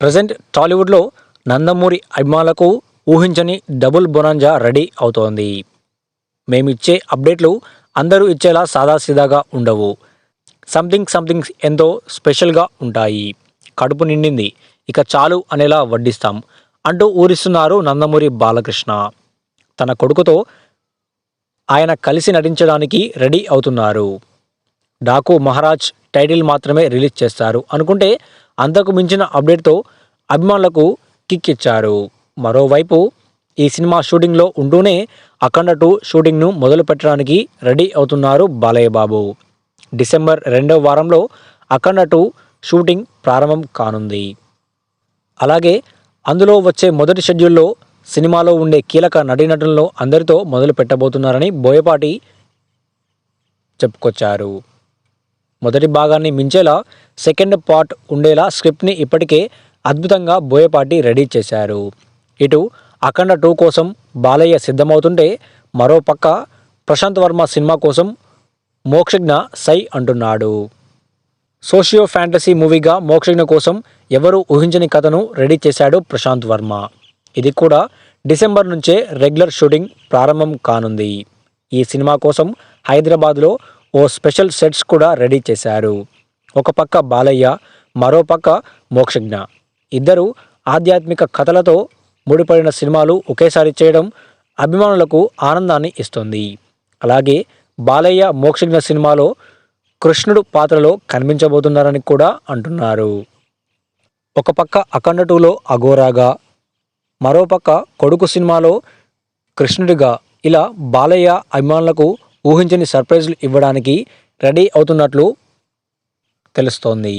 Present టాలీవుడ్లో నందమూరి అభిమానులకు ఊహించని డబుల్ బొనాంజా రెడీ అవుతోంది. మేమిచ్చే అప్డేట్లు అందరూ ఇచ్చేలా సాదాసీదాగా ఉండవు. సంథింగ్ సంథింగ్ ఎంతో స్పెషల్గా ఉంటాయి. కడుపు నిండింది. ఇక చాలు అనేలా వడ్డిస్తాం అంటూ ఊరిస్తున్నారు నందమూరి బాలకృష్ణ. తన కొడుకుతో ఆయన కలిసి నటించడానికి రెడీ అవుతున్నారు. డాకు మహారాజ్ టైటిల్ మాత్రమే రిలీజ్ చేస్తారు అనుకుంటే అంతకు మించిన అప్డేట్తో అభిమానులకు కిక్ ఇచ్చారు. మరోవైపు ఈ సినిమా షూటింగ్లో ఉంటూనే అఖండ టూ షూటింగ్ను మొదలు పెట్టడానికి రెడీ అవుతున్నారు బాలయ్య బాబు డిసెంబర్ రెండవ వారంలో అఖండ టూ షూటింగ్ ప్రారంభం కానుంది. అలాగే అందులో వచ్చే మొదటి షెడ్యూల్లో సినిమాలో ఉండే కీలక నటీనటులను అందరితో మొదలు పెట్టబోతున్నారని బోయపాటి చెప్పుకొచ్చారు. మొదటి భాగాన్ని మించేలా సెకండ్ పార్ట్ ఉండేలా స్క్రిప్ట్ని ఇప్పటికే అద్భుతంగా బోయపాటి రెడీ చేశారు. ఇటు అఖండ టూ కోసం బాలయ్య సిద్ధమవుతుంటే మరోపక్క ప్రశాంత్ వర్మ సినిమా కోసం మోక్షజ్ఞ సై అంటున్నాడు. సోషియో ఫ్యాంటసీ మూవీగా మోక్షజ్ఞ కోసం ఎవరు ఊహించని కథను రెడీ చేశాడు ప్రశాంత్ వర్మ. ఇది కూడా డిసెంబర్ నుంచే రెగ్యులర్ షూటింగ్ ప్రారంభం కానుంది. ఈ సినిమా కోసం హైదరాబాద్లో ఓ స్పెషల్ సెట్స్ కూడా రెడీ చేశారు. ఒక పక్క బాలయ్య మరో పక్క మోక్షజ్ఞ. ఇద్దరు ఆధ్యాత్మిక కథలతో ముడిపడిన సినిమాలు ఒకేసారి చేయడం అభిమానులకు ఆనందాన్ని ఇస్తుంది. అలాగే బాలయ్య మోక్షజ్ఞ సినిమాలో కృష్ణుడు పాత్రలో కనిపించబోతున్నారని కూడా అంటున్నారు. ఒక పక్క అఖండ టూలో అఘోరాగా మరోపక్క కొడుకు సినిమాలో కృష్ణుడిగా ఇలా బాలయ్య అభిమానులకు ఊహించని సర్ప్రైజులు ఇవ్వడానికి రెడీ అవుతున్నట్లు తెలుస్తోంది.